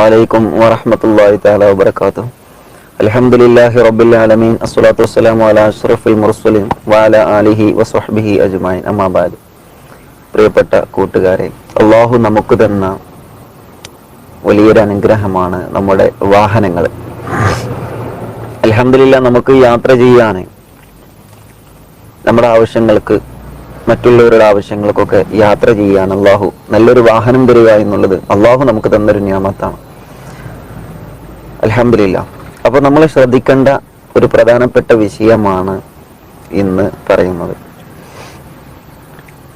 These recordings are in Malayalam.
വലൈക്കും വറഹമത്തല്ലാഹി താല വബർക്കാത്തു അലഹമുല്ലാഹി റബ്ബിൽ ആലമീൻ. അസ്സലാത്തു വസ്സലാമു അലാ അഷ്റഫുൽ മുർസലിൻ വാല ആലിഹി വസ്വഹ്ബിഹി അജ്മൈൻ അമ്മാബാദ് പ്രിയപ്പെട്ട കൂട്ടുകാരെ അള്ളാഹു നമുക്ക് തന്ന വലിയൊരു അനുഗ്രഹമാണ് നമ്മുടെ വാഹനങ്ങൾ. അലഹമില്ല നമുക്ക് യാത്ര ചെയ്യാൻ നമ്മുടെ ആവശ്യങ്ങൾക്ക് മറ്റുള്ളവരുടെ ആവശ്യങ്ങൾക്കൊക്കെ യാത്ര ചെയ്യാൻ അള്ളാഹു നല്ലൊരു വാഹനം തരിക എന്നുള്ളത് അള്ളാഹു നമുക്ക് തന്നൊരു നിയമത്താണ് അലഹമില്ല അപ്പോൾ നമ്മൾ ശ്രദ്ധിക്കേണ്ട ഒരു പ്രധാനപ്പെട്ട വിഷയമാണ് ഇന്ന് പറയുന്നത്.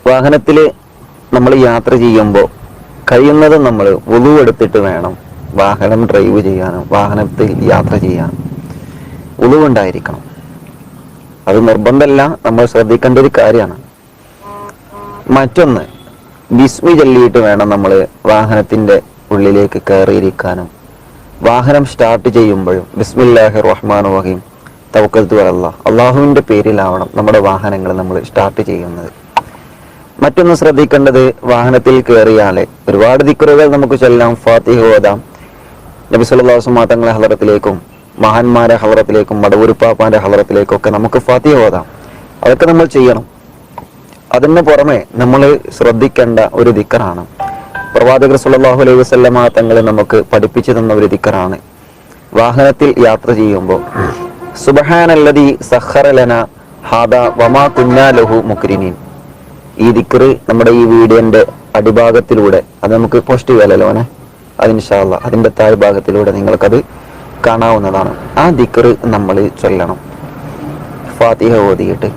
വാഹനത്തിൽ നമ്മൾ യാത്ര ചെയ്യുമ്പോൾ കഴിയുന്നത് നമ്മൾ വുളു എടുത്തിട്ട് വേണം വാഹനം ഡ്രൈവ് ചെയ്യാനും വാഹനത്തിൽ യാത്ര ചെയ്യാനും. ഉളുവുണ്ടായിരിക്കണം അത് നിർബന്ധമല്ല നമ്മൾ ശ്രദ്ധിക്കേണ്ട ഒരു കാര്യമാണ്. മറ്റൊന്ന് വിസ്മി ചൊല്ലിയിട്ട് വേണം നമ്മൾ വാഹനത്തിന്റെ ഉള്ളിലേക്ക് കയറിയിരിക്കാനും. വാഹനം സ്റ്റാർട്ട് ചെയ്യുമ്പോഴും ബിസ്മില്ലാഹി റഹ്മാൻ റഹീം തവക്കൽത്തു അല്ല അള്ളാഹുവിന്റെ പേരിലാവണം നമ്മുടെ വാഹനങ്ങൾ നമ്മൾ സ്റ്റാർട്ട് ചെയ്യുന്നത്. മറ്റൊന്ന് ശ്രദ്ധിക്കേണ്ടത് വാഹനത്തിൽ കയറിയാലെ ഒരുപാട് ദിക്കറുകൾ നമുക്ക് ചൊല്ലാം. ഫാത്തിഹ് ഓതാം. നബി സല്ലാസ് മാതങ്ങളെ ഹലറത്തിലേക്കും മഹാന്മാരെ ഹലറത്തിലേക്കും മടവൂരുപ്പാപ്പാന്റെ ഹലറത്തിലേക്കും ഒക്കെ നമുക്ക് ഫാത്തിഹ് ഓതാം. അതൊക്കെ നമ്മൾ ചെയ്യണം. അതിന് പുറമെ നമ്മൾ ശ്രദ്ധിക്കേണ്ട ഒരു ദിക്കറാണ് പ്രവാചകർ സുല്ലാഹു അലൈഹി വസ്ലമ തങ്ങളെ നമുക്ക് പഠിപ്പിച്ചു തന്ന ഒരു ദിക്കറാണ്. വാഹനത്തിൽ യാത്ര ചെയ്യുമ്പോൾ സുബഹാനല്ലതി സഹറലന ഹാദ വമാ കുന്നാ ലഹു മുക്രിനീൻ ഈ ദിക്കറ് നമ്മുടെ ഈ വീഡിയോന്റെ അടിഭാഗത്തിലൂടെ അത് നമുക്ക് പോസ്റ്റ് ചെയ്യാലോ അവനെ അതിൻഷാല്ല അതിന്റെ താഴ് ഭാഗത്തിലൂടെ നിങ്ങൾക്കത് കാണാവുന്നതാണ്. ആ ദിക്കറ് നമ്മൾ ചൊല്ലണം. ഫാത്തിഹ ഓതിയിട്ട്.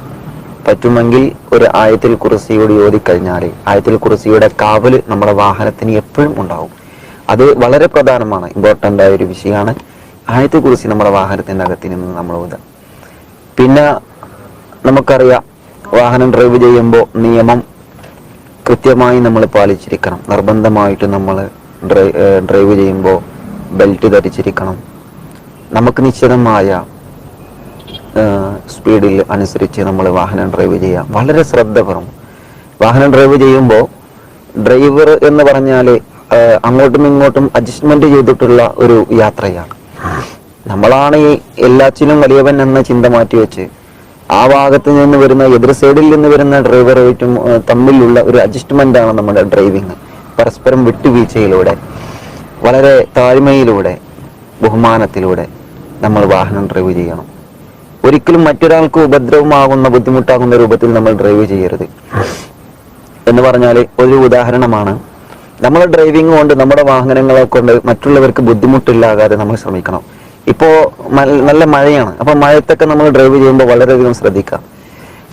പറ്റുമെങ്കിൽ ഒരു ആയത്തിൽ കുറിസിയോട് ഓതിക്കഴിഞ്ഞാൽ ആയത്തിൽ കുറിസിയുടെ കാവൽ നമ്മുടെ വാഹനത്തിന് എപ്പോഴും ഉണ്ടാവും. അത് വളരെ പ്രധാനമാണ് ഇമ്പോർട്ടന്റ് ആയ ഒരു വിഷയമാണ്. ആയത്തിൽ കുറിച്ച് നമ്മുടെ വാഹനത്തിന്റെ അകത്ത് നിന്ന് നമ്മൾ ഓതുക പിന്നെ നമുക്കറിയാം വാഹനം ഡ്രൈവ് ചെയ്യുമ്പോൾ നിയമം കൃത്യമായി നമ്മൾ പാലിച്ചിരിക്കണം. നിർബന്ധമായിട്ട് നമ്മൾ ഡ്രൈവ് ചെയ്യുമ്പോൾ ബെൽറ്റ് ധരിച്ചിരിക്കണം. നമുക്ക് നിശ്ചിതമായ സ്പീഡിൽ അനുസരിച്ച് നമ്മൾ വാഹനം ഡ്രൈവ് ചെയ്യാം. വളരെ ശ്രദ്ധ വേണം വാഹനം ഡ്രൈവ് ചെയ്യുമ്പോൾ ഡ്രൈവർ എന്ന് പറഞ്ഞാൽ അങ്ങോട്ടും ഇങ്ങോട്ടും അഡ്ജസ്റ്റ്മെന്റ് ചെയ്തിട്ടുള്ള ഒരു യാത്രയാണ്. നമ്മളാണ് ഈ എല്ലാത്തിനും വലിയവൻ എന്ന ചിന്ത മാറ്റി വെച്ച് ആ ഭാഗത്ത് നിന്ന് വരുന്ന എതിർ സൈഡിൽ നിന്ന് വരുന്ന ഡ്രൈവറുമായിട്ടും തമ്മിലുള്ള ഒരു അഡ്ജസ്റ്റ്മെന്റ് ആണ് നമ്മുടെ ഡ്രൈവിങ് പരസ്പരം വിട്ടുവീഴ്ചയിലൂടെ വളരെ താഴ്മയിലൂടെ ബഹുമാനത്തിലൂടെ നമ്മൾ വാഹനം ഡ്രൈവ് ചെയ്യണം. ഒരിക്കലും മറ്റൊരാൾക്ക് ഉപദ്രവമാകുന്ന ബുദ്ധിമുട്ടാകുന്ന രൂപത്തിൽ നമ്മൾ ഡ്രൈവ് ചെയ്യരുത്. എന്ന് പറഞ്ഞാൽ ഒരു ഉദാഹരണമാണ്. നമ്മൾ ഡ്രൈവിംഗ് കൊണ്ട് നമ്മുടെ വാഹനങ്ങളെ കൊണ്ട് മറ്റുള്ളവർക്ക് ബുദ്ധിമുട്ടില്ലാകാതെ നമ്മൾ ശ്രമിക്കണം. ഇപ്പോൾ നല്ല മഴയാണ്. അപ്പൊ മഴത്തൊക്കെ നമ്മൾ ഡ്രൈവ് ചെയ്യുമ്പോൾ വളരെയധികം ശ്രദ്ധിക്കാം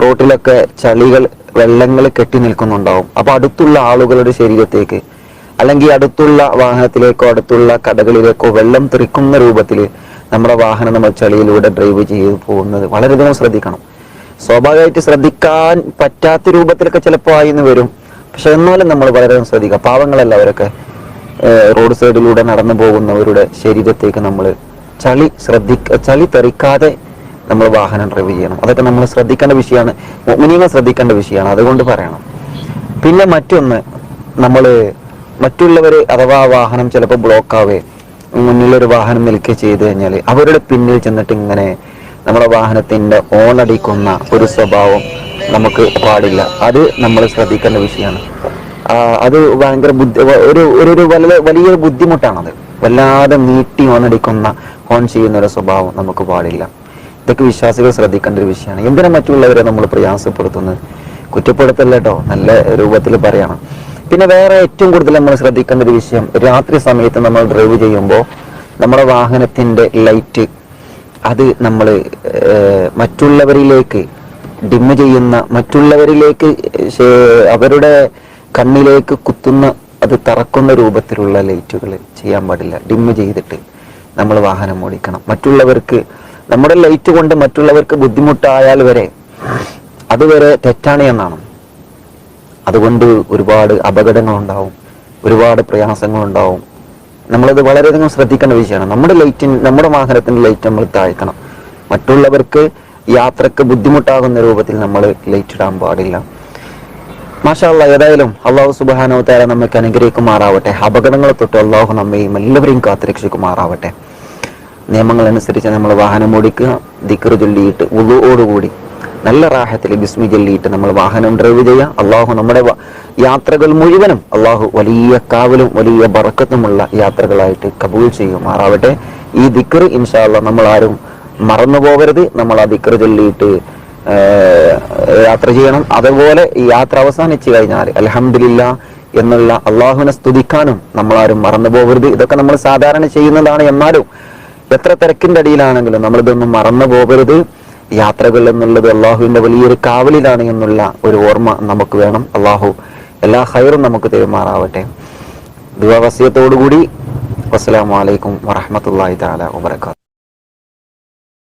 റോട്ടിലൊക്കെ ചളികൾ വെള്ളങ്ങൾ കെട്ടി നിൽക്കുന്നുണ്ടാവും. അപ്പൊ അടുത്തുള്ള ആളുകളുടെ ശരീരത്തേക്ക് അല്ലെങ്കിൽ അടുത്തുള്ള വാഹനത്തിലേക്കോ അടുത്തുള്ള കടകളിലേക്കോ വെള്ളം തെറിക്കുന്ന രൂപത്തിൽ നമ്മുടെ വാഹനം നമ്മൾ ചളിയിലൂടെ ഡ്രൈവ് ചെയ്ത് പോകുന്നത് വളരെയധികം ശ്രദ്ധിക്കണം. സ്വാഭാവികമായിട്ട് ശ്രദ്ധിക്കാൻ പറ്റാത്ത രൂപത്തിലൊക്കെ ചിലപ്പോൾ ആയിന്ന് വരും. പക്ഷെ എന്നാലും നമ്മൾ വളരെയധികം ശ്രദ്ധിക്കുക. പാവങ്ങളല്ല അവരൊക്കെ റോഡ് സൈഡിലൂടെ നടന്നു പോകുന്നവരുടെ ശരീരത്തേക്ക് നമ്മൾ ചളി ശ്രദ്ധിക്ക ചളി തെറിക്കാതെ നമ്മൾ വാഹനം ഡ്രൈവ് ചെയ്യണം. അതൊക്കെ നമ്മൾ ശ്രദ്ധിക്കേണ്ട വിഷയമാണ്. മിനിമം ശ്രദ്ധിക്കേണ്ട വിഷയമാണ്. അതുകൊണ്ട് പറയണം. പിന്നെ മറ്റൊന്ന് നമ്മൾ മറ്റുള്ളവർ അഥവാ വാഹനം ചിലപ്പോൾ ബ്ലോക്ക് ആവേ മുന്നിലൊരു വാഹനം നിൽക്കുക ചെയ്തു കഴിഞ്ഞാൽ അവരുടെ പിന്നിൽ ചെന്നിട്ട് ഇങ്ങനെ നമ്മുടെ വാഹനത്തിന്റെ ഓണടിക്കുന്ന ഒരു സ്വഭാവം നമുക്ക് പാടില്ല. അത് നമ്മൾ ശ്രദ്ധിക്കേണ്ട വിഷയമാണ്. അത് ഭയങ്കര ബുദ്ധി ഒരു ഒരു വലിയ വലിയൊരു ബുദ്ധിമുട്ടാണത്. വല്ലാതെ നീട്ടി ഓണടിക്കുന്ന ഓൺ ചെയ്യുന്ന ഒരു സ്വഭാവം നമുക്ക് പാടില്ല. ഇതൊക്കെ വിശ്വാസികൾ ശ്രദ്ധിക്കേണ്ട ഒരു വിഷയമാണ്. എന്തിനാ മറ്റുള്ളവരെ നമ്മൾ പ്രയാസപ്പെടുത്തുന്നത്? കുറ്റപ്പെടുത്തല്ല നല്ല രൂപത്തിൽ പറയണം. പിന്നെ വേറെ ഏറ്റവും കൂടുതൽ നമ്മൾ ശ്രദ്ധിക്കേണ്ട ഒരു വിഷയം രാത്രി സമയത്ത് നമ്മൾ ഡ്രൈവ് ചെയ്യുമ്പോൾ നമ്മുടെ വാഹനത്തിന്റെ ലൈറ്റ് അത് നമ്മൾ മറ്റുള്ളവരിലേക്ക് ഡിമ്മ് ചെയ്യുന്ന മറ്റുള്ളവരിലേക്ക് അവരുടെ കണ്ണിലേക്ക് കുത്തുന്ന അത് തറക്കുന്ന രൂപത്തിലുള്ള ലൈറ്റുകൾ ചെയ്യാൻ പാടില്ല. ഡിമ്മ് ചെയ്തിട്ട് നമ്മൾ വാഹനം ഓടിക്കണം. മറ്റുള്ളവർക്ക് നമ്മുടെ ലൈറ്റ് കൊണ്ട് മറ്റുള്ളവർക്ക് ബുദ്ധിമുട്ടായാൽ വരെ അതുവരെ തെറ്റാണ് എന്നാണ്. അതുകൊണ്ട് ഒരുപാട് അപകടങ്ങൾ ഉണ്ടാവും ഒരുപാട് പ്രയാസങ്ങൾ ഉണ്ടാവും നമ്മളത് വളരെയധികം ശ്രദ്ധിക്കേണ്ട വിഷയമാണ്. നമ്മുടെ ലൈറ്റിന് നമ്മുടെ വാഹനത്തിന്റെ ലൈറ്റ് നമ്മൾ താഴ്ത്തണം. മറ്റുള്ളവർക്ക് യാത്രയ്ക്ക് ബുദ്ധിമുട്ടാകുന്ന രൂപത്തിൽ നമ്മൾ ലൈറ്റ് ഇടാൻ പാടില്ല. മാഷാല്ല ഏതായാലും അള്ളാഹു സുബാനോ താര നമുക്ക് അനുഗ്രഹിക്കുമാറാവട്ടെ. അപകടങ്ങളെ തൊട്ട് അള്ളാഹു നമ്മയും എല്ലാവരെയും കാത്തുരക്ഷിക്കുമാറാവട്ടെ. നിയമങ്ങൾ അനുസരിച്ച് നമ്മൾ വാഹനം ഓടിക്കുക ദിക്കറ് ചൊല്ലിയിട്ട് ഉളുവോടുകൂടി നല്ല റാഹത്തിൽ ബിസ്മി ചൊല്ലിയിട്ട് നമ്മൾ വാഹനം ഡ്രൈവ് ചെയ്യുക അള്ളാഹു നമ്മുടെ യാത്രകൾ മുഴുവനും അള്ളാഹു വലിയ കാവലും വലിയ ബറക്കത്തുമുള്ള യാത്രകളായിട്ട് കബൂൽ ചെയ്യുമാറാവട്ടെ ഈ ദിക്കർ ഇൻഷാല്ല നമ്മൾ ആരും മറന്നു പോകരുത്. നമ്മൾ ആ ദിക്കർ ചൊല്ലിയിട്ട് യാത്ര ചെയ്യണം. അതുപോലെ ഈ യാത്ര അവസാനിച്ചു കഴിഞ്ഞാൽ അലഹമില്ല എന്നുള്ള അള്ളാഹുവിനെ സ്തുതിക്കാനും നമ്മളാരും മറന്നു പോകരുത്. ഇതൊക്കെ നമ്മൾ സാധാരണ ചെയ്യുന്നതാണ്. എന്നാലും എത്ര തിരക്കിന്റെ അടിയിലാണെങ്കിലും നമ്മളിതൊന്നും മറന്നു പോകരുത്. യാത്രകൾ എന്നുള്ളത് അള്ളാഹുവിന്റെ വലിയൊരു കാവലിലാണ് എന്നുള്ള ഒരു ഓർമ്മ നമുക്ക് വേണം. അള്ളാഹു എല്ലാ ഹൈറും നമുക്ക് തെരുമാറാവട്ടെ. ദുവാവസ്യത്തോടുകൂടി വസ്സലാമലൈക്കും വറഹമത്തല്ലാഹി താല വാബർക്കാത്തു